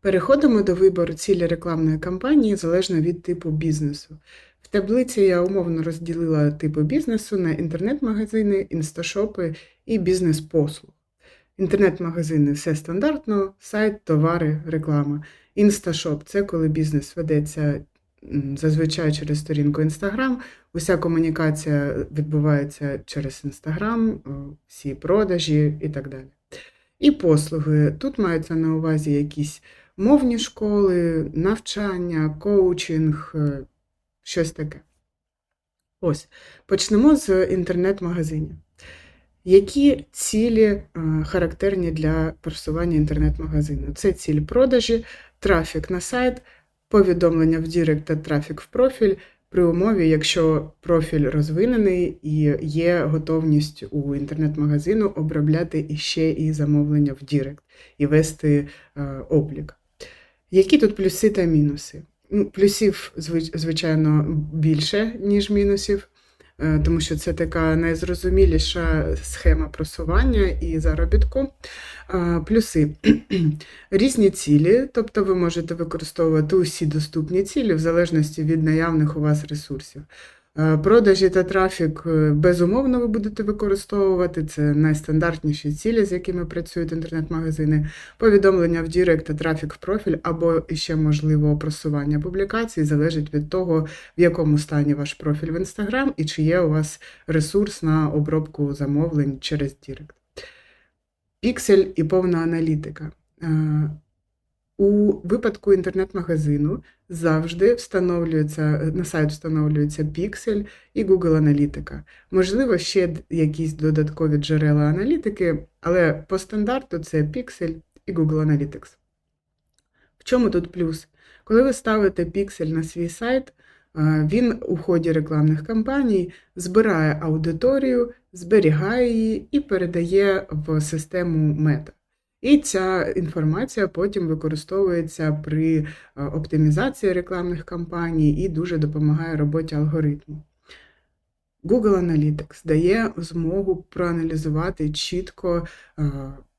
Переходимо до вибору цілі рекламної кампанії залежно від типу бізнесу. В таблиці я умовно розділила типи бізнесу на інтернет-магазини, інсташопи і бізнес-послуг. Інтернет-магазини все стандартно, сайт, товари, реклама. Інсташоп це коли бізнес ведеться зазвичай через сторінку Instagram. Уся комунікація відбувається через о, всі продажі і так далі. І послуги. Тут маються на увазі якісь мовні школи, навчання, коучинг, е, щось таке. Ось, почнемо з інтернет-магазинів. Які цілі е, характерні для просування інтернет-магазину? Це ціль продажі, трафік на сайт, повідомлення в Дірект та трафік в профіль при умові, якщо профіль розвинений і є готовність у інтернет-магазину обробляти іще і замовлення в Дірект і вести е, облік. Які тут плюси та мінуси? Ну, плюсів, звичайно, більше, ніж мінусів, е, тому що це така найзрозуміліша схема просування і заробітку. Е, Плюси різні цілі, тобто ви можете використовувати усі доступні цілі в залежності від наявних у вас ресурсів. Е, Продажі та трафік е, безумовно ви будете використовувати. Це найстандартніші цілі, з якими працюють інтернет-магазини. Повідомлення в Дірект та трафік в профіль, або ще можливо просування публікацій, залежить від того, в якому стані ваш профіль в Instagram і чи є у вас ресурс на обробку замовлень через Дірект. Піксель і повна аналітика. У випадку інтернет-магазину завжди встановлюється на сайт встановлюється піксель і Google Аналітика. Можливо, ще якісь додаткові джерела аналітики, але по стандарту це піксель і Google Analytics. В чому тут плюс? Коли ви ставите піксель на свій сайт, він у ході рекламних кампаній збирає аудиторію, зберігає її і передає в систему мета. І ця інформація потім використовується при е, оптимізації рекламних кампаній і дуже допомагає роботі алгоритму. Google Analytics дає змогу проаналізувати чітко е,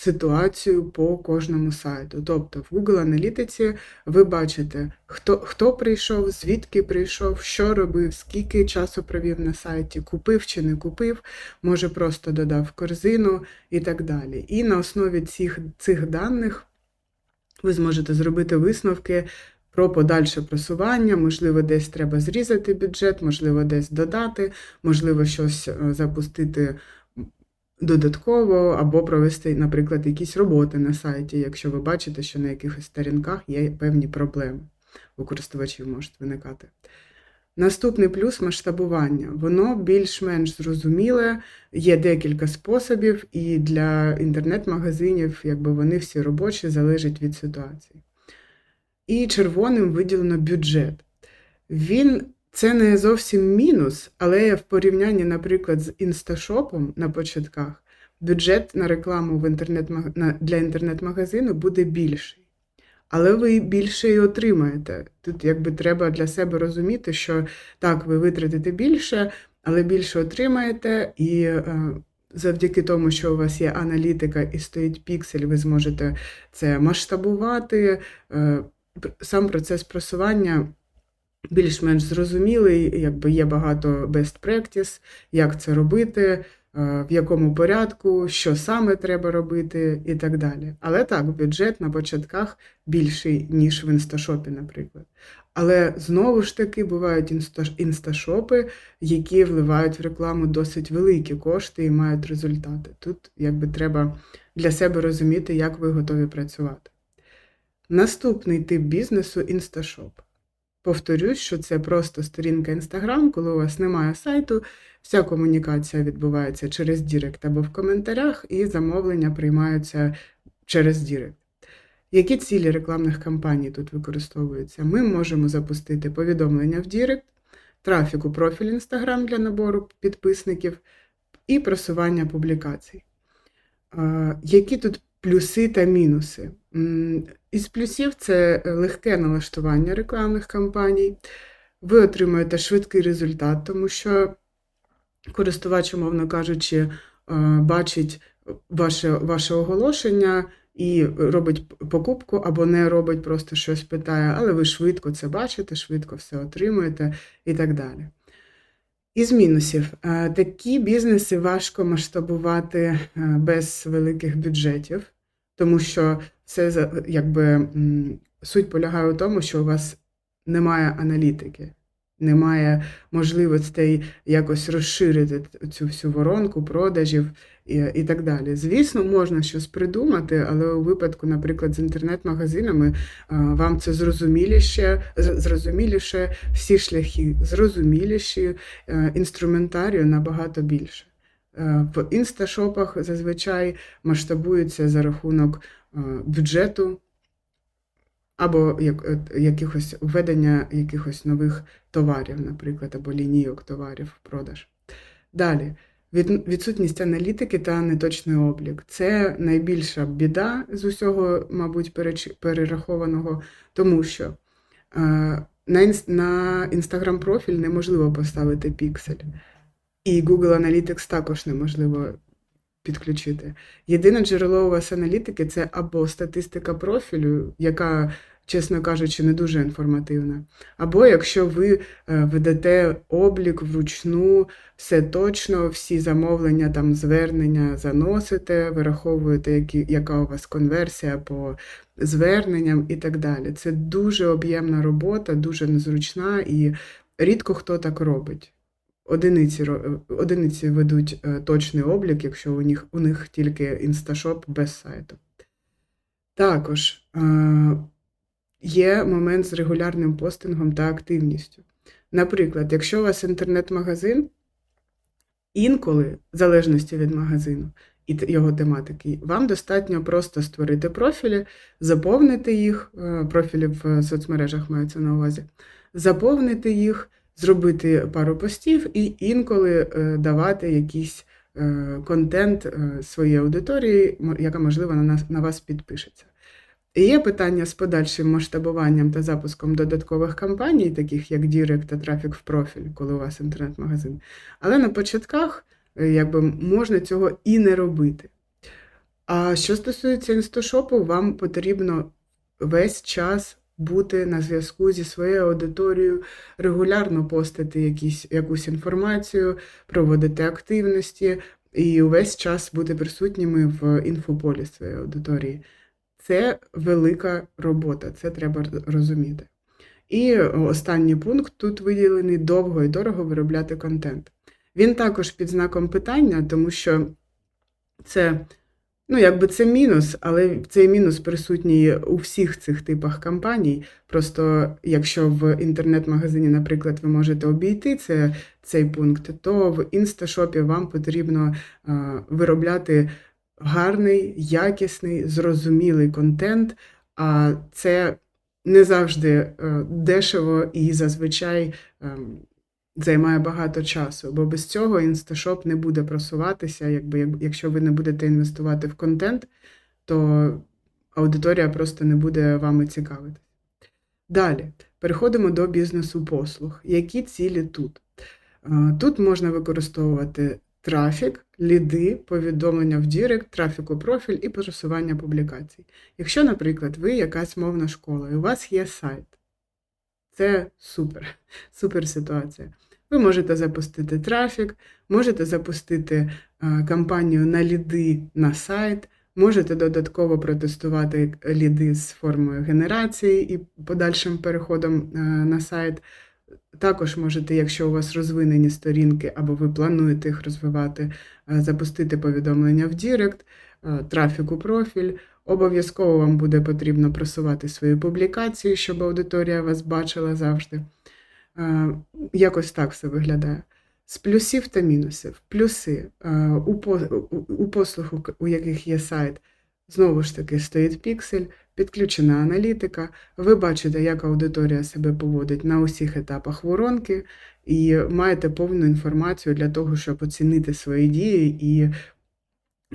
ситуацію по кожному сайту. Тобто в Google Аналітиці ви бачите, хто, хто прийшов, звідки прийшов, що робив, скільки часу провів на сайті, купив чи не купив, може просто додав корзину і так далі. І на основі цих, цих даних ви зможете зробити висновки про подальше просування, можливо, десь треба зрізати бюджет, можливо, десь додати, можливо, щось е, запустити додатково, або провести, наприклад, якісь роботи на сайті, якщо ви бачите, що на якихось сторінках є певні проблеми у користувачів можуть виникати. Наступний плюс масштабування. Воно більш-менш зрозуміле, є декілька способів, і для інтернет-магазинів, якби вони всі робочі, залежить від ситуації. І червоним виділено бюджет. Він це не зовсім мінус, але в порівнянні, наприклад, з інсташопом на початках, бюджет на рекламу в інтернет для інтернет-магазину буде більший. Але ви більше і отримаєте. Тут якби треба для себе розуміти, що так, ви витратите більше, але більше отримаєте, і е, завдяки тому, що у вас є аналітика і стоїть піксель, ви зможете це масштабувати. Е, сам процес просування більш-менш зрозумілий, якби є багато best practice, як це робити, е, в якому порядку, що саме треба робити і так далі. Але так, бюджет на початках більший, ніж в інсташопі, наприклад. Але знову ж таки бувають інсташопи, які вливають в рекламу досить великі кошти і мають результати. Тут якби треба для себе розуміти, як ви готові працювати. Наступний тип бізнесу інсташоп. Повторюсь, що це просто сторінка Instagram, коли у вас немає сайту, вся комунікація відбувається через Дірект або в коментарях, і замовлення приймаються через Дірект. Які цілі рекламних кампаній тут використовуються? Ми можемо запустити повідомлення в Дірект, трафік у профіль Instagram для набору підписників і просування публікацій. Які тут плюси та мінуси? Із плюсів це легке налаштування рекламних кампаній. Ви отримуєте швидкий результат, тому що користувач, умовно кажучи, е, бачить ваше, ваше оголошення і робить покупку, або не робить, просто щось питає, але ви швидко це бачите, швидко все отримуєте і так далі. Із мінусів. Е, Такі бізнеси важко масштабувати е, без великих бюджетів, тому що це якби суть полягає у тому, що у вас немає аналітики, немає можливостей якось розширити цю всю воронку продажів і, так далі. Звісно, можна щось придумати, але у випадку, наприклад, з інтернет-магазинами е, вам це зрозуміліше, зрозуміліше, всі шляхи зрозуміліші, е, інструментарію набагато більше. Е, В інсташопах зазвичай масштабуються за рахунок бюджету або якихось введення якихось нових товарів, наприклад, або лінійок товарів в продаж. Далі. Від, відсутність аналітики та неточний облік. Це найбільша біда з усього, мабуть, перерахованого, тому що е, на, інс- на Instagram профіль неможливо поставити піксель. І Google Analytics також неможливо підключити. Єдине джерело у вас аналітики це або статистика профілю, яка, чесно кажучи, не дуже інформативна. Або якщо ви е, ведете облік вручну, все точно, всі замовлення, там звернення заносите, вираховуєте, які, яка у вас конверсія по зверненням і так далі. Це дуже об'ємна робота, дуже незручна і рідко хто так робить. Одиниці, одиниці ведуть е, точний облік, якщо у них, у них тільки інсташоп без сайту. Також е, є момент з регулярним постингом та активністю. Наприклад, якщо у вас інтернет-магазин, інколи, в залежності від магазину і його тематики, вам достатньо просто створити профілі, заповнити їх, е, профілі в соцмережах маються на увазі, заповнити їх, зробити пару постів і інколи е, давати якийсь е, контент е, своїй аудиторії, яка, можливо, на вас підпишеться. Є питання з подальшим масштабуванням та запуском додаткових кампаній, таких як Дірект та трафік в профіль, коли у вас інтернет-магазин. Але на початках е, якби, можна цього і не робити. А що стосується інсташопу, вам потрібно весь час бути на зв'язку зі своєю аудиторією, регулярно постити якісь, якусь інформацію, проводити активності і увесь час бути присутніми в інфополі своєї аудиторії. Це велика робота, це треба розуміти. І останній пункт тут виділений довго і дорого виробляти контент. Він також під знаком питання, тому що це, ну, якби це мінус, але цей мінус присутній у всіх цих типах кампаній. Просто якщо в інтернет-магазині, наприклад, ви можете обійти це, цей пункт, то в інсташопі вам потрібно е, виробляти гарний, якісний, зрозумілий контент, а це не завжди е, дешево і зазвичай ем, займає багато часу, бо без цього інсташоп не буде просуватися. Якби, якщо ви не будете інвестувати в контент, то аудиторія просто не буде вами цікавитись. Далі переходимо до бізнесу послуг. Які цілі тут? Е, Тут можна використовувати трафік, ліди, повідомлення в Дірект, трафік у профіль і просування публікацій. Якщо, наприклад, ви якась мовна школа і у вас є сайт, це супер, супер ситуація. Ви можете запустити трафік, можете запустити е, кампанію на ліди на сайт, можете додатково протестувати ліди з формою генерації і подальшим переходом е, на сайт. Також можете, якщо у вас розвинені сторінки або ви плануєте їх розвивати, е, запустити повідомлення в Дірект, е, трафік у профіль. Обов'язково вам буде потрібно просувати свої публікації, щоб аудиторія вас бачила завжди. Е, Якось так все виглядає. З плюсів та мінусів. Плюси у послуг, у яких є сайт, знову ж таки стоїть піксель, підключена аналітика. Ви бачите, як аудиторія себе поводить на усіх етапах воронки, і маєте повну інформацію для того, щоб оцінити свої дії і,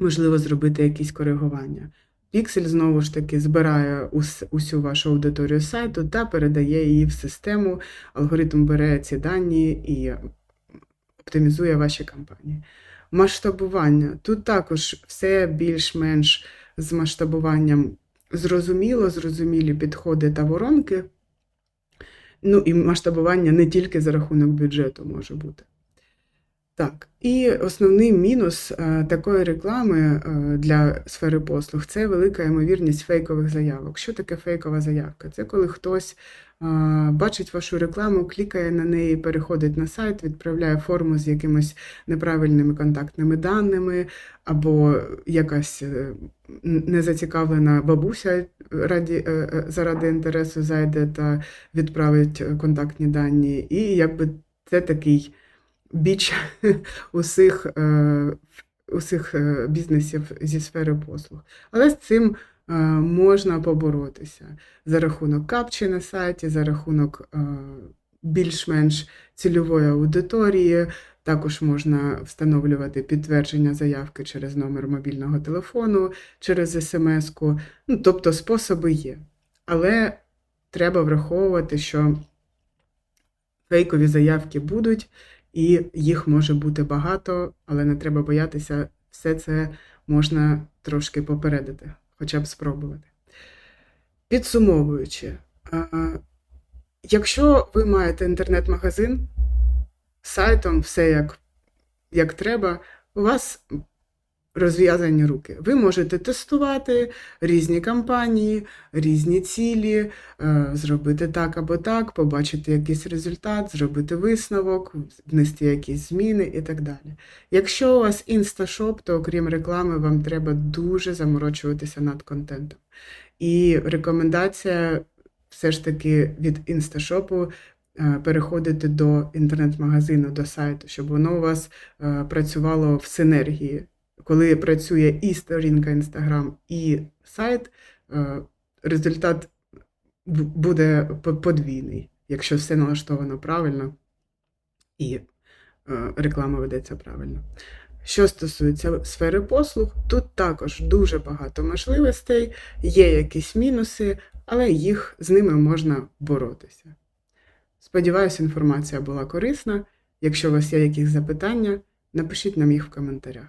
можливо, зробити якісь коригування. Піксель знову ж таки збирає ус- усю вашу аудиторію сайту та передає її в систему. Алгоритм бере ці дані і оптимізує ваші кампанії. Масштабування. Тут також все більш-менш з масштабуванням зрозуміло, зрозумілі підходи та воронки. Ну і масштабування не тільки за рахунок бюджету може бути. Так, і основний мінус е, такої реклами е, для сфери послуг це велика ймовірність фейкових заявок. Що таке фейкова заявка? Це коли хтось е, бачить вашу рекламу, клікає на неї, переходить на сайт, відправляє форму з якимись неправильними контактними даними, або якась незацікавлена бабуся раді, заради інтересу зайде та відправить контактні дані. І якби це такий біч усіх, е, усіх е, бізнесів зі сфери послуг. Але з цим е, можна поборотися за рахунок капчі на сайті, за рахунок більш-менш цільової аудиторії. Також можна встановлювати підтвердження заявки через номер мобільного телефону, через смс-ку. Ну, тобто способи є. Але треба враховувати, що фейкові заявки будуть, і їх може бути багато, але не треба боятися, все це можна трошки попередити, хоча б спробувати. Підсумовуючи, якщо ви маєте інтернет-магазин сайтом, все як, як треба, у вас розв'язані руки. Ви можете тестувати різні кампанії, різні цілі, е, зробити так або так, побачити якийсь результат, зробити висновок, внести якісь зміни і так далі. Якщо у вас інсташоп, то окрім реклами, вам треба дуже заморочуватися над контентом. І рекомендація все ж таки від інсташопу е, переходити до інтернет-магазину, до сайту, щоб воно у вас е, працювало в синергії. Коли працює і сторінка Instagram, і сайт, е, результат буде подвійний, якщо все налаштовано правильно і е, реклама ведеться правильно. Що стосується сфери послуг, тут також дуже багато можливостей, є якісь мінуси, але їх з ними можна боротися. Сподіваюся, інформація була корисна. Якщо у вас є якісь запитання, напишіть нам їх в коментарях.